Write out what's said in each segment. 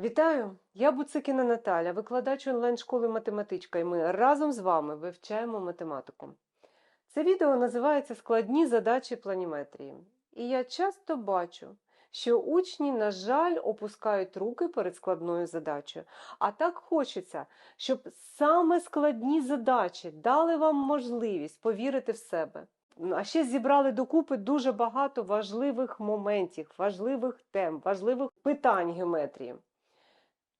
Вітаю! Я Буцикіна Наталя, викладач онлайн-школи математичка, і ми разом з вами вивчаємо математику. Це відео називається Складні задачі планіметрії. І я часто бачу, що учні, на жаль, опускають руки перед складною задачею. А так хочеться, щоб саме складні задачі дали вам можливість повірити в себе. А ще зібрали докупи дуже багато важливих моментів, важливих тем, важливих питань геометрії.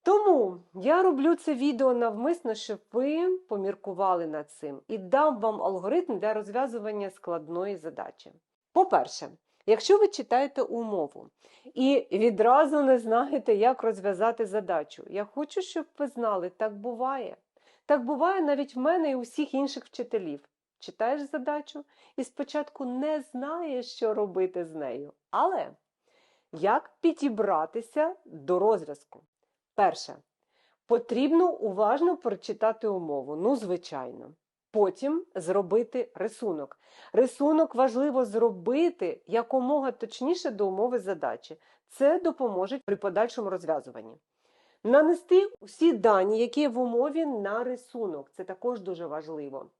Тому я роблю це відео навмисно, щоб ви поміркували над цим і дам вам алгоритм для розв'язування складної задачі. По-перше, якщо ви читаєте умову і відразу не знаєте, як розв'язати задачу, я хочу, щоб ви знали, так буває. Так буває навіть в мене і у всіх інших вчителів. Читаєш задачу і спочатку не знаєш, що робити з нею. Але як підібратися до розв'язку? Перше. Потрібно уважно прочитати умову. Ну, звичайно. Потім зробити рисунок. Рисунок важливо зробити якомога точніше до умови задачі. Це допоможе при подальшому розв'язуванні. Нанести усі дані, які є в умові, на рисунок. Це також дуже важливо.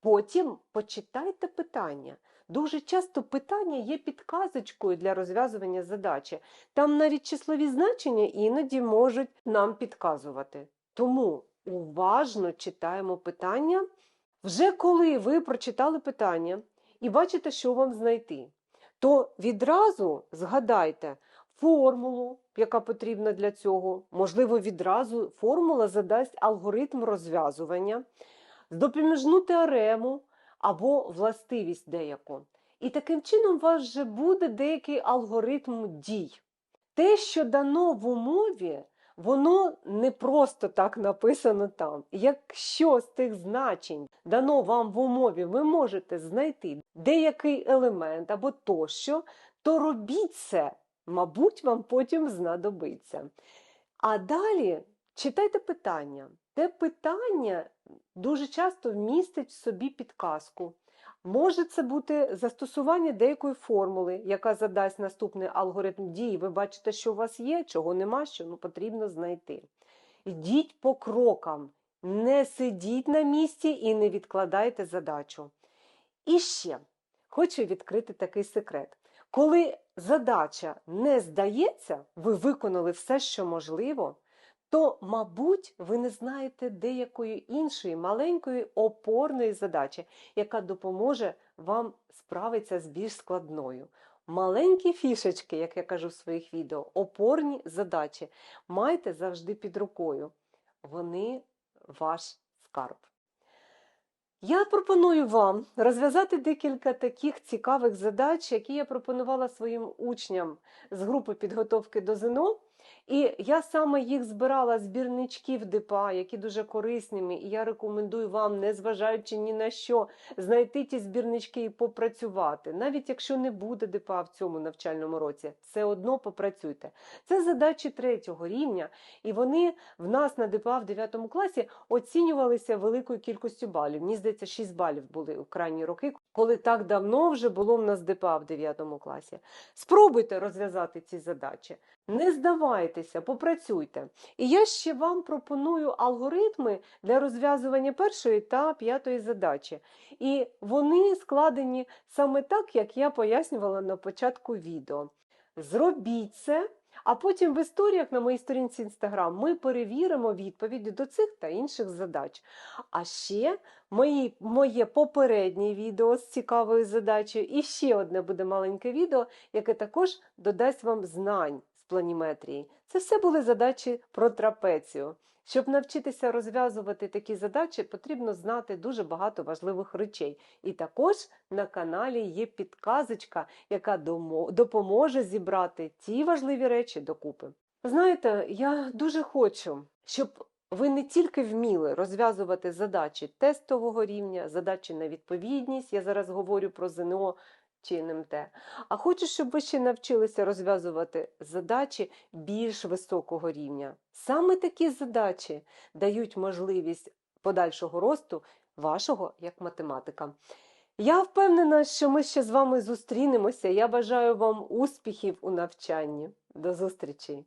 Потім почитайте питання. Дуже часто питання є підказочкою для розв'язування задачі. Там навіть числові значення іноді можуть нам підказувати. Тому уважно читаємо питання. Вже коли ви прочитали питання і бачите, що вам знайти, то відразу згадайте формулу, яка потрібна для цього. Можливо, відразу формула задасть алгоритм розв'язування, допоміжну теорему або властивість деяку. І таким чином у вас вже буде деякий алгоритм дій. Те, що дано в умові, воно не просто так написано там. Якщо з тих значень дано вам в умові, ви можете знайти деякий елемент або тощо, то робіть це, мабуть, вам потім знадобиться. А далі читайте питання. Те питання дуже часто вмістить в собі підказку. Може це бути застосування деякої формули, яка задасть наступний алгоритм дії. Ви бачите, що у вас є, чого нема, що ну, потрібно знайти. Йдіть по крокам, не сидіть на місці і не відкладайте задачу. І ще хочу відкрити такий секрет. Коли задача не здається, ви виконали все, що можливо то, мабуть, ви не знаєте деякої іншої маленької опорної задачі, яка допоможе вам справитися з більш складною. Маленькі фішечки, як я кажу в своїх відео, опорні задачі майте завжди під рукою. Вони ваш скарб. Я пропоную вам розв'язати декілька таких цікавих задач, які я пропонувала своїм учням з групи підготовки до ЗНО. І я саме їх збирала збірничків ДПА, які дуже корисними, і я рекомендую вам, незважаючи ні на що, знайти ті збірнички і попрацювати. Навіть якщо не буде ДПА в цьому навчальному році, все одно попрацюйте. Це задачі третього рівня, і вони в нас на ДПА в 9 класі оцінювалися великою кількістю балів. Мені здається, 6 балів були у крайні роки, коли так давно вже було в нас ДПА в 9 класі. Спробуйте розв'язати ці задачі. Не здавайтеся, попрацюйте. І я ще вам пропоную алгоритми для розв'язування першої та п'ятої задачі. І вони складені саме так, як я пояснювала на початку відео. Зробіть це, а потім в історіях на моїй сторінці Інстаграм ми перевіримо відповіді до цих та інших задач. А ще мої, моє попереднє відео з цікавою задачею, і ще одне буде маленьке відео, яке також додасть вам знань планіметрії. Це все були задачі про трапецію. Щоб навчитися розв'язувати такі задачі, потрібно знати дуже багато важливих речей. І також на каналі є підказочка, яка допоможе зібрати ті важливі речі докупи. Знаєте, я дуже хочу, щоб ви не тільки вміли розв'язувати задачі тестового рівня, задачі на відповідність. Я зараз говорю про ЗНО чи НМТ. А хочу, щоб ви ще навчилися розв'язувати задачі більш високого рівня. Саме такі задачі дають можливість подальшого росту вашого як математика. Я впевнена, що ми ще з вами зустрінемося. Я бажаю вам успіхів у навчанні. До зустрічі!